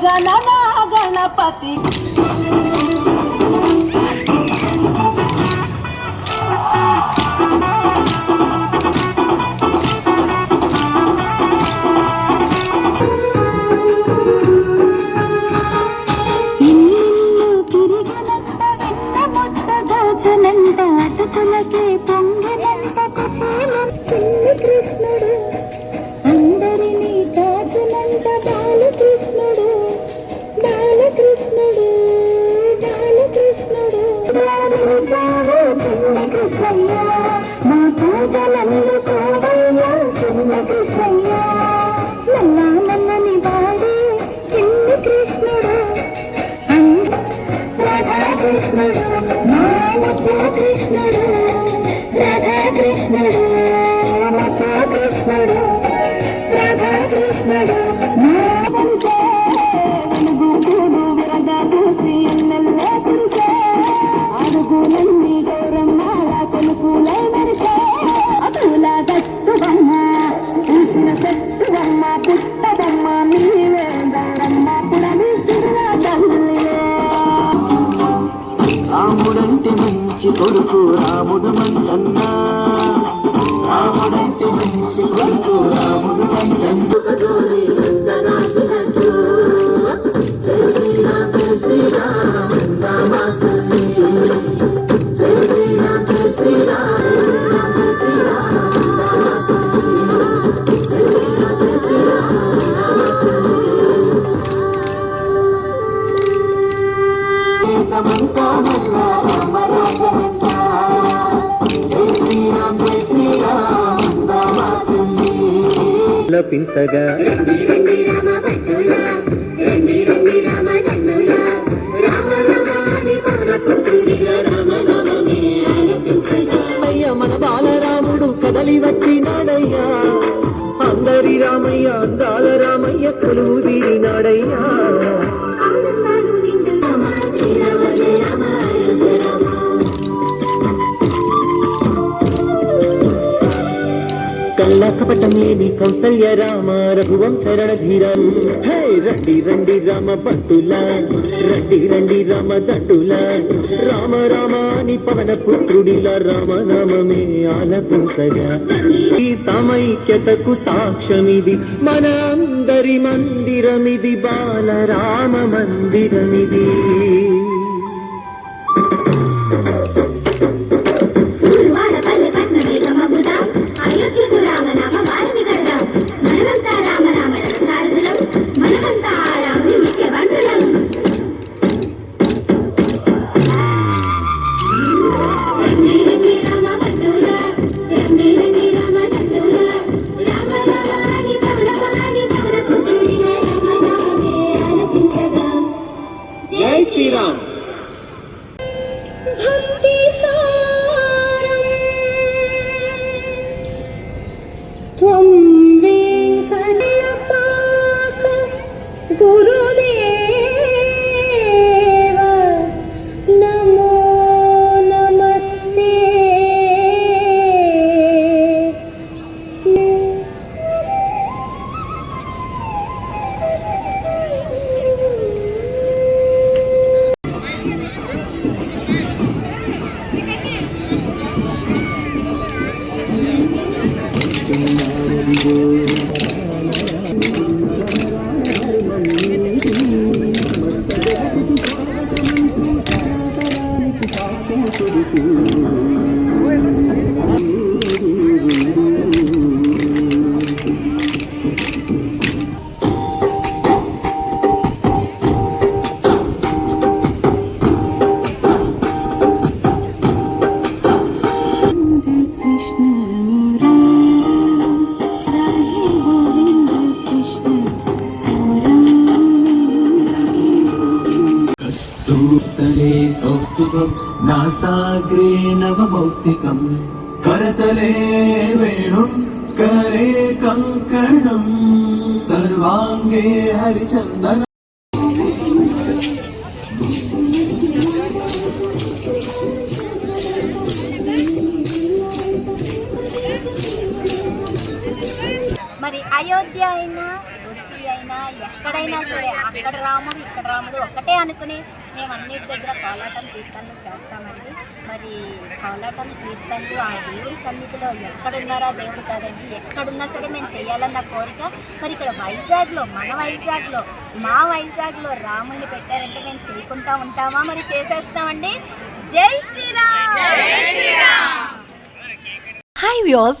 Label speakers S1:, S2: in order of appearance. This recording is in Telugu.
S1: গজাননা গণপতি నందాతులకే పొంగినంత కుచేలం చిన్న కృష్ణుడు
S2: మంచి కొడుకు రాముడు మంచన్న. రాముడు
S3: విలపించగా మన బాలరాముడు కదలి వచ్చినాడయ్యా. అందరి రామయ్య అందాల రామయ్య కొలువు తీరినాడయ్యా. కల్లా కపటమేమి కౌసల్య రామ రఘువం శరణధీరం. హే రండి రండి రామ భక్తుల రండి రండి రామ దండుల రామ రామ అని పవన పుత్రుడిలా రామనామే ఆలపించగా ఈ సమైక్యతకు సాక్ష్యమిది. మన అందరి మందిరమిది బాలరామ మందిరమిది.
S1: Thank
S2: you. కౌస్తుభం నాసాగ్రే నవభౌతికం करतले वेणुं करे कङ्कणं सर्वाङ्गे हरिचन्दन
S4: మరి అయోధ్య అయినా ఎక్కడైనా సరే అక్కడ రాముడు ఇక్కడ రాముడు ఒక్కటే అనుకుని మేము అన్నిటి దగ్గర కోలాటం కీర్తనలు చేస్తామండి. మరి కోలాటం కీర్తనలు ఆ దేవుడి సన్నిధిలో ఎక్కడున్నారా దేవుడు కాదండి. ఎక్కడున్నా సరే మేము చేయాలన్న కోరిక. మరి ఇక్కడ వైజాగ్లో మన వైజాగ్లో మా వైజాగ్లో రాముడిని పెట్టారంటే మేము చేయకుండా ఉంటామా? మరి చేసేస్తామండి. జై Sriram!
S5: Hi views